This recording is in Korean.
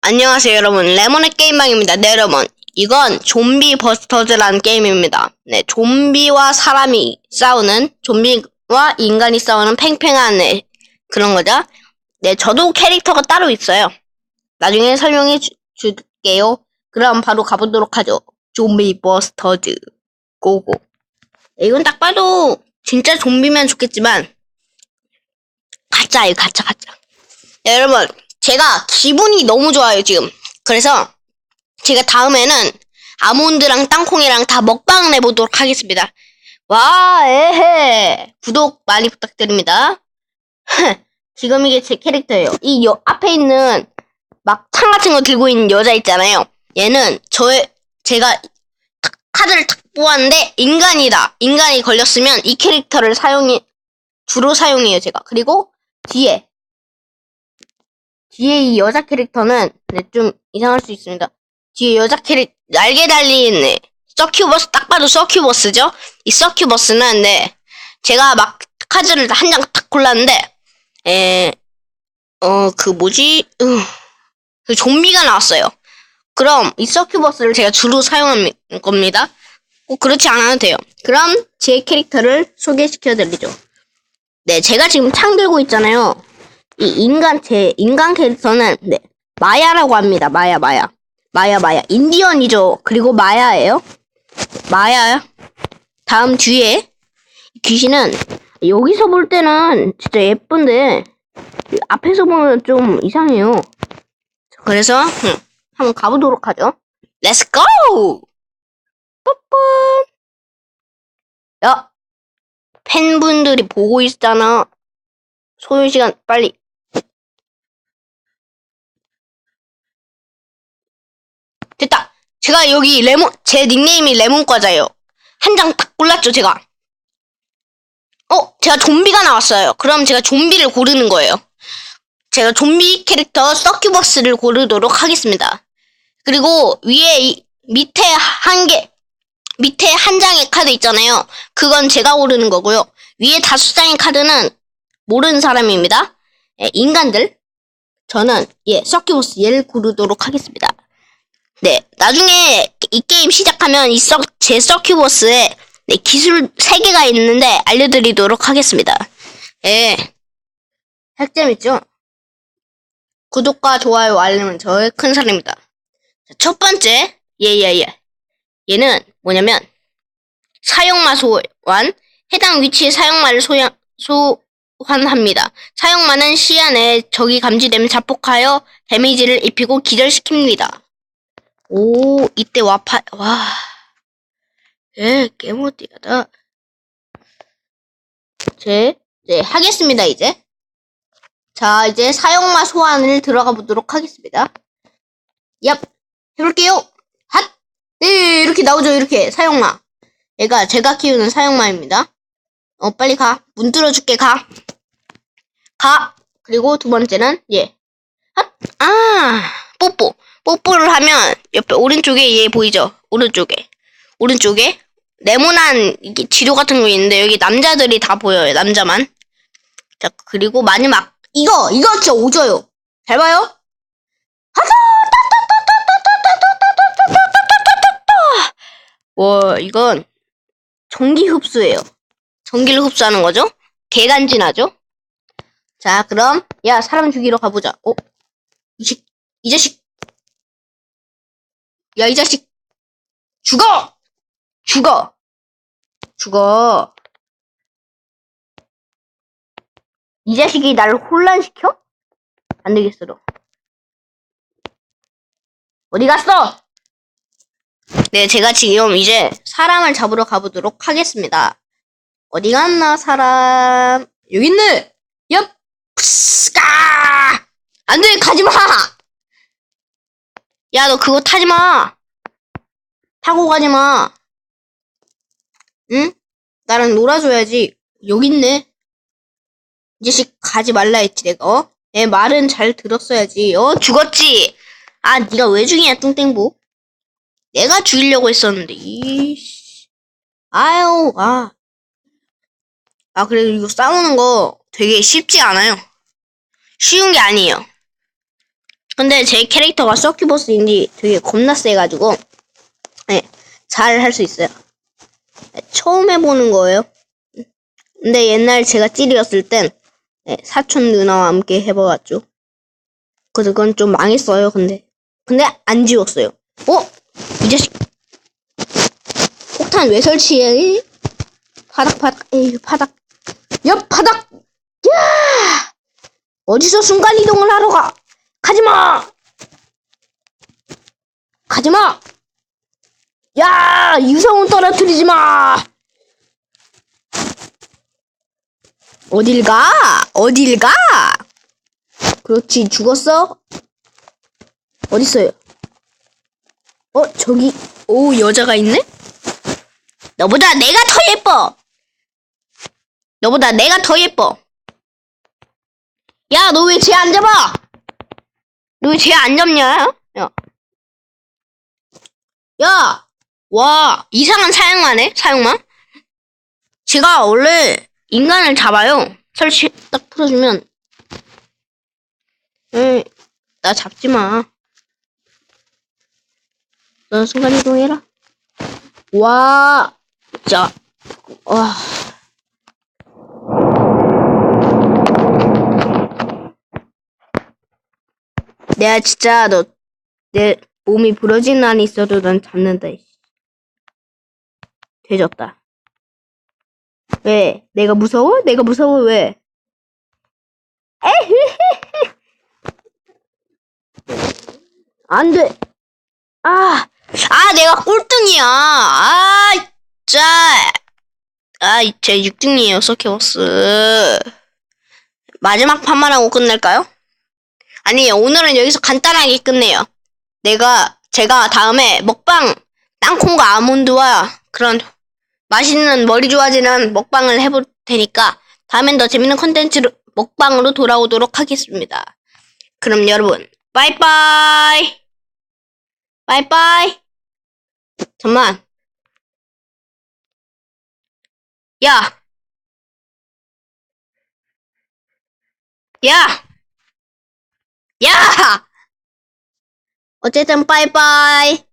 안녕하세요 여러분. 레몬의 게임방입니다 네 여러분. 이건 좀비 버스터즈라는 게임입니다. 네 좀비와 사람이 싸우는 좀비와 인간이 싸우는 팽팽한 네, 그런 거죠? 네 저도 캐릭터가 따로 있어요. 나중에 설명해 주, 줄게요. 그럼 바로 가보도록 하죠. 좀비 버스터즈. 고고. 네, 이건 딱 봐도 진짜 좀비면 좋겠지만 가짜예요 가짜 가짜. 네, 여러분 제가 기분이 너무 좋아요, 지금. 그래서 제가 다음에는 아몬드랑 땅콩이랑 다 먹방을 해보도록 하겠습니다. 와, 에헤. 구독 많이 부탁드립니다. 지금 이게 제 캐릭터예요. 이 여, 앞에 있는 막 창 같은 거 들고 있는 여자 있잖아요. 얘는 저의, 제가 탁, 카드를 탁 뽑았는데 인간이다. 인간이 걸렸으면 이 캐릭터를 사용해, 주로 사용해요, 제가. 그리고 뒤에 뒤에 이 여자 캐릭터는 네, 좀 이상할 수 있습니다. 뒤에 여자 캐릭 날개 달린 네, 서큐버스 딱 봐도 서큐버스죠? 이 서큐버스는 네 제가 막 카드를 한 장 딱 골랐는데 에어그 뭐지 으, 그 좀비가 나왔어요. 그럼 이 서큐버스를 제가 주로 사용할 겁니다. 꼭 그렇지 않아도 돼요. 그럼 제 캐릭터를 소개시켜 드리죠. 네, 제가 지금 창 들고 있잖아요. 이 인간 제 인간 캐릭터는 네 마야라고 합니다. 마야 마야 마야 마야 인디언이죠. 그리고 마야예요. 마야. 다음 뒤에 귀신은 여기서 볼 때는 진짜 예쁜데 앞에서 보면 좀 이상해요. 그래서 응, 한번 가보도록 하죠. 렛츠 고! 뽀뽀. 야 팬분들이 보고 있잖아. 소요 시간 빨리 제가 여기 레몬, 제 닉네임이 레몬과자예요. 한 장 딱 골랐죠, 제가. 어, 제가 좀비가 나왔어요. 그럼 제가 좀비를 고르는 거예요. 제가 좀비 캐릭터 서큐버스를 고르도록 하겠습니다. 그리고 위에 이, 밑에 한 개, 밑에 한 장의 카드 있잖아요. 그건 제가 고르는 거고요. 위에 다섯 장의 카드는 모르는 사람입니다. 예, 인간들. 저는 예, 서큐버스 얘를 고르도록 하겠습니다. 네, 나중에 이 게임 시작하면 이 서, 제 서큐버스에 네, 기술 3개가 있는데 알려드리도록 하겠습니다. 예. 핵점 있죠? 구독과 좋아요, 알림은 저의 큰 사랑입니다. 자, 첫 번째, 예, 예, 예. 얘는 뭐냐면, 사용마 소환, 해당 위치의 사용마를 소양, 소환합니다. 사용마는 시야 내에 적이 감지되면 자폭하여 데미지를 입히고 기절시킵니다. 오, 이때 와파, 와. 예, 깨모띠하다. 제, 네, 하겠습니다, 이제. 자, 이제 사용마 소환을 들어가 보도록 하겠습니다. 얍, 해볼게요. 핫! 네, 이렇게 나오죠, 이렇게. 사용마. 얘가 제가 키우는 사용마입니다. 어, 빨리 가. 문 뚫어줄게, 가. 가. 그리고 두 번째는, 예. 핫! 아, 뽀뽀. 뽀뽀를 하면 옆에 오른쪽에 얘 보이죠? 오른쪽에. 오른쪽에 네모난 이게 지도 같은 거 있는데 여기 남자들이 다 보여요. 남자만. 자, 그리고 마지막 이거 이거 진짜 오져요. 잘 봐요. 하자! 와, 이건 전기 흡수예요. 전기를 흡수하는 거죠? 개간지나죠? 자, 그럼 야, 사람 죽이러 가보자. 어? 이, 식, 이 자식 야, 이 자식! 죽어! 죽어! 죽어. 이 자식이 나를 혼란시켜? 안 되겠어, 너. 어디 갔어? 네, 제가 지금 이제 사람을 잡으러 가보도록 하겠습니다. 어디 갔나, 사람? 여기 있네! 얍! 푸스까! 안 돼, 가지 마! 야, 너 그거 타지 마. 타고 가지 마. 응? 나랑 놀아줘야지. 여기 있네. 이 자식 가지 말라 했지, 내가, 어? 내 말은 잘 들었어야지. 어? 죽었지? 아, 네가 왜 죽이냐, 뚱땡보. 내가 죽이려고 했었는데, 이씨. 아유, 아. 아, 그래도 이거 싸우는 거 되게 쉽지 않아요. 쉬운 게 아니에요. 근데 제 캐릭터가 서큐버스인지 되게 겁나 세가지고, 네, 잘 할 수 있어요. 네, 처음 해보는 거예요. 근데 옛날 제가 찔이었을 땐, 네, 사촌 누나와 함께 해봐갔죠. 그래서 그건 좀 망했어요, 근데. 근데 안 지웠어요. 어? 이 자식. 폭탄 왜 설치해? 바닥, 바닥, 에이, 바닥. 옆 바닥! 야! 어디서 순간 이동을 하러 가? 가지마! 가지마! 야! 유성은 떨어뜨리지 마! 어딜 가? 어딜 가? 그렇지, 죽었어? 어딨어요? 어, 저기, 오, 여자가 있네? 너보다 내가 더 예뻐! 너보다 내가 더 예뻐! 야, 너 왜 쟤 안 잡아? 너 왜 쟤 안 잡냐? 야. 야! 와, 이상한 사용마네? 사용마? 제가 원래 인간을 잡아요. 설치, 딱 풀어주면. 에이, 나 잡지 마. 너 순간이동해라. 와, 진짜, 와. 내가 진짜 너, 내 몸이 부러진 날이 있어도 난 잡는다. 이씨. 되졌다. 왜? 내가 무서워? 내가 무서워 왜? 안 돼. 아, 아, 내가 꼴등이야. 아, 진짜. 아, 제 6등이에요, 서키버스. 마지막 판만 하고 끝낼까요? 아니에요. 오늘은 여기서 간단하게 끝내요. 내가, 제가 다음에 먹방, 땅콩과 아몬드와 그런 맛있는 머리 좋아지는 먹방을 해볼 테니까 다음엔 더 재밌는 컨텐츠로, 먹방으로 돌아오도록 하겠습니다. 그럼 여러분, 빠이빠이! 빠이빠이! 잠만. 야! 야! 야! 어쨌든 빠이빠이.